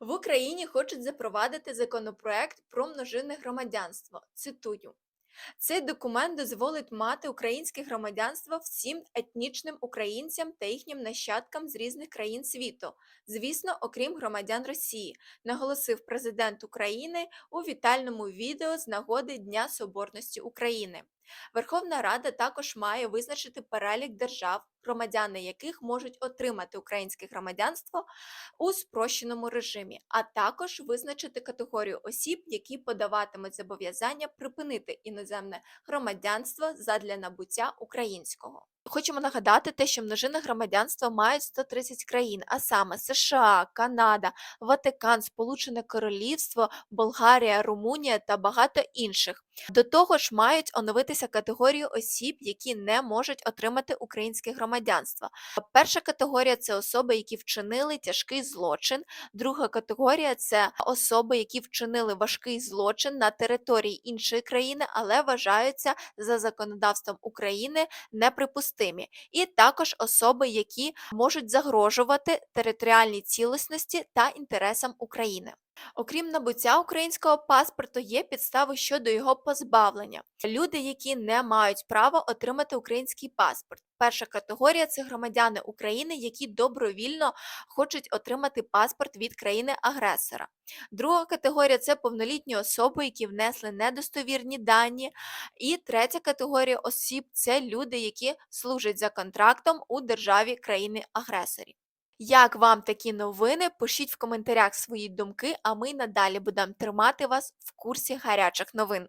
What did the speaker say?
В Україні хочуть запровадити законопроект про множинне громадянство. Цитую. Цей документ дозволить мати українське громадянство всім етнічним українцям та їхнім нащадкам з різних країн світу, звісно, окрім громадян Росії, наголосив президент України у вітальному відео з нагоди Дня Соборності України. Верховна Рада також має визначити перелік держав, громадяни яких можуть отримати українське громадянство у спрощеному режимі, а також визначити категорію осіб, які подаватимуть зобов'язання припинити іноземне громадянство задля набуття українського. Хочемо нагадати те, що множинне громадянство мають 130 країн, а саме США, Канада, Ватикан, Сполучене Королівство, Болгарія, Румунія та багато інших. До того ж, мають оновитися категорії осіб, які не можуть отримати українське громадянство. Перша категорія це особи, які вчинили тяжкий злочин. Друга категорія це особи, які вчинили важкий злочин на території іншої країни, але вважаються за законодавством України неприпустимі. І також особи, які можуть загрожувати територіальній цілісності та інтересам України. Окрім набуття українського паспорту, є підстави щодо його позбавлення. Люди, які не мають права отримати український паспорт. Перша категорія це громадяни України, які добровільно хочуть отримати паспорт від країни-агресора. Друга категорія це повнолітні особи, які внесли недостовірні дані. І третя категорія осіб це люди, які служать за контрактом у державі країни-агресорі. Як вам такі новини? Пишіть в коментарях свої думки, а ми надалі будемо тримати вас в курсі гарячих новин.